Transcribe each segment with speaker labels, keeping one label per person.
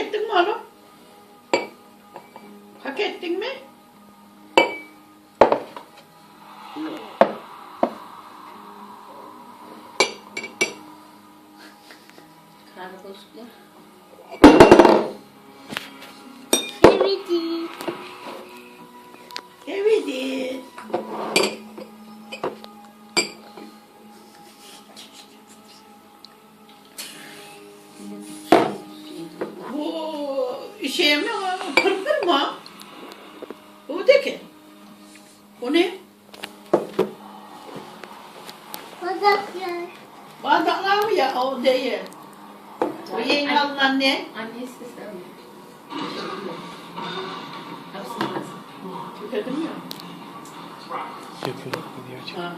Speaker 1: ettin mi oğlum? Hak ettin mi?
Speaker 2: Karnı.
Speaker 1: Şey mi o? Pırpır mı o? De ki. Bu ne?
Speaker 3: Bardaklar.
Speaker 1: Bardaklar mı ya? O değil. O yeni alınan ne?
Speaker 2: Annesi sen.
Speaker 1: Tüketim ya.
Speaker 4: Yapıyorum.
Speaker 1: Ha.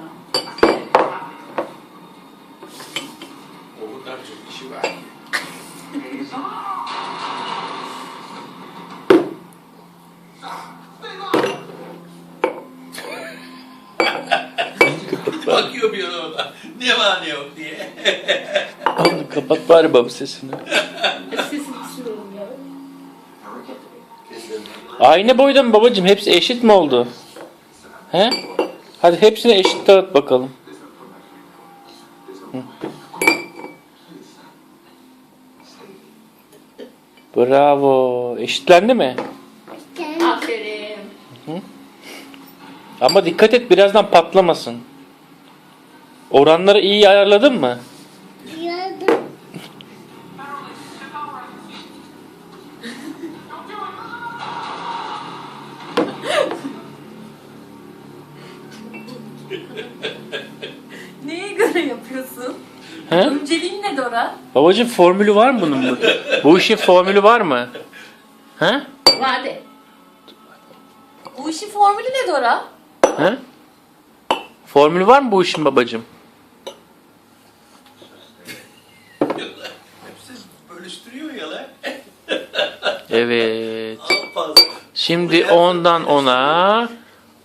Speaker 5: O kadar çok işi var. Ne var ne yok diye.
Speaker 4: Oğlum kapat bari baba sesini.
Speaker 2: Sesini kısıyorum ya.
Speaker 4: Aynı boyda mı babacığım? Hepsi eşit mi oldu? He? Hadi hepsini eşit dağıt bakalım. Hı. Bravo. Eşitlendi mi?
Speaker 2: Aferin.
Speaker 4: Ama dikkat et birazdan patlamasın. Oranları iyi ayarladın mı?
Speaker 3: Yardım.
Speaker 2: Neye göre yapıyorsun?
Speaker 4: He?
Speaker 2: Önceliğin ne Dora?
Speaker 4: Babacığım formülü var mı bunun? Bu, bu işin formülü var mı? He?
Speaker 2: Vade. Bu işin formülü ne Dora?
Speaker 4: He? Formülü var mı bu işin babacığım?
Speaker 5: Hepsi bölüştürüyor ya lan.
Speaker 4: Evet. Şimdi ondan ona,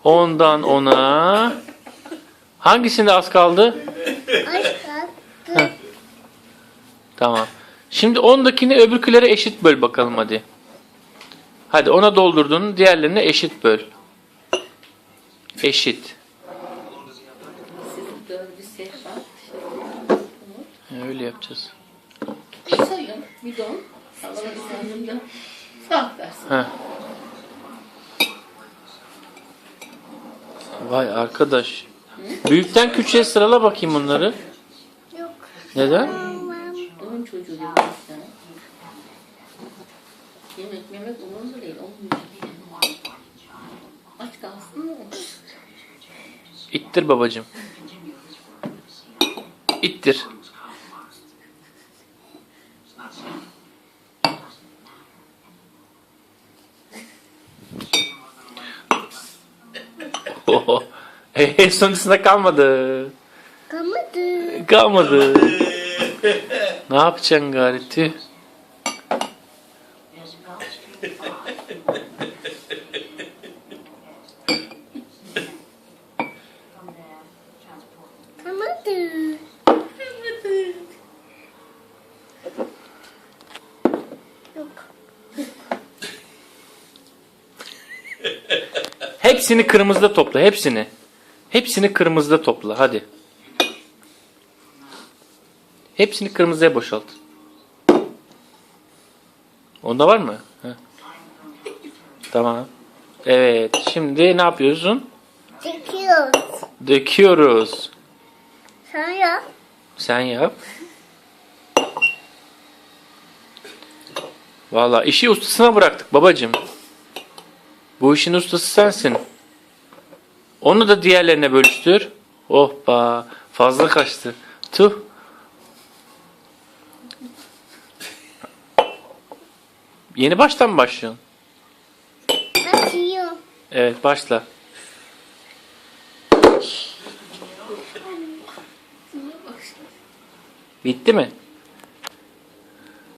Speaker 4: ondan ona. Hangisinde az kaldı?
Speaker 3: Kalktı.
Speaker 4: Tamam. Şimdi ondakini öbürkülere eşit böl bakalım hadi. Hadi ona doldurdun, diğerlerine eşit böl. Eşit.
Speaker 2: Sehpa.
Speaker 4: Öyle yapacağız.
Speaker 2: Bidon. Allah'ın izniyle. Sağ versin.
Speaker 4: Heh. Vay arkadaş. Büyükten küçüğe sırala bakayım bunları.
Speaker 3: Yok.
Speaker 4: Neden?
Speaker 2: Onun çocuğu işte. Yemek memek umurumda değil. Olmuyor. Aç kalsın mı?
Speaker 4: İttir babacığım. İttir. En sonuncusunda kalmadı.
Speaker 3: Kalmadı.
Speaker 4: Kalmadı. ne yapacaksın gari? Tüh.
Speaker 3: Kalmadı. Yok.
Speaker 4: Hepsini kırmızıda topla. Hepsini. Hepsini kırmızıda topla. Hadi. Hepsini kırmızıya boşalt. Onda var mı? Heh. Tamam. Evet. Şimdi ne yapıyorsun?
Speaker 3: Çekiyoruz.
Speaker 4: Döküyoruz.
Speaker 3: Sen yap.
Speaker 4: Sen yap. Valla işi ustasına bıraktık babacığım. Bu işin ustası sensin. Onu da diğerlerine bölüştür. Oh ba fazla kaçtı. Tuh. Yeni baştan mı başlıyorsun?
Speaker 3: Açıyor.
Speaker 4: Evet başla. Bitti mi?